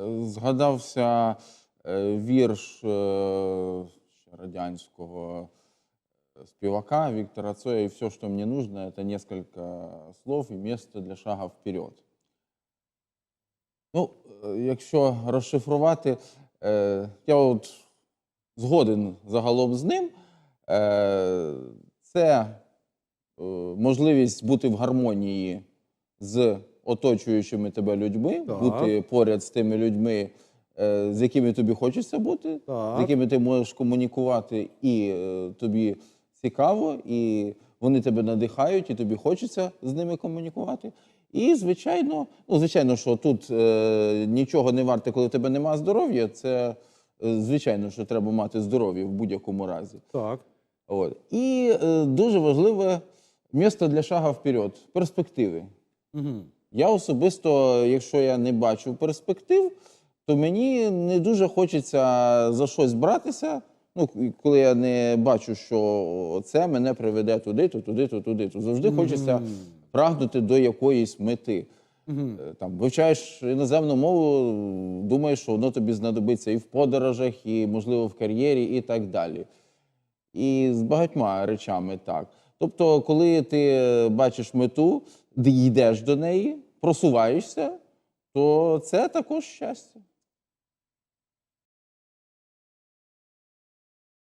Е, Згадався е, вірш е, радянського співака Віктора Цоя «И все, що мені нужно, це несколько слов і місце для шага вперед. Ну, якщо розшифрувати, я от згоден загалом з ним. Це можливість бути в гармонії з оточуючими тебе людьми, Так. бути поряд з тими людьми, е, з якими тобі хочеться бути, Так. з якими ти можеш комунікувати, і е, тобі цікаво, і вони тебе надихають, і тобі хочеться з ними комунікувати. І, звичайно, ну, звичайно, що тут е, нічого не варте, коли в тебе немає здоров'я. Це е, звичайно, що треба мати здоров'я в будь-якому разі. Так. От. І е, дуже важливе місце для шага вперед перспективи. Угу. Я особисто, якщо я не бачу перспектив, то мені не дуже хочеться за щось братися. Ну, коли я не бачу, що це мене приведе туди, то туди, то туди. То завжди хочеться прагнути до якоїсь мети. Е, Там вивчаєш іноземну мову, думаєш, що воно тобі знадобиться і в подорожах, і, можливо, в кар'єрі, і так далі. І з багатьма речами так. Тобто, коли ти бачиш мету, йдеш до неї, просуваєшся, то це також щастя.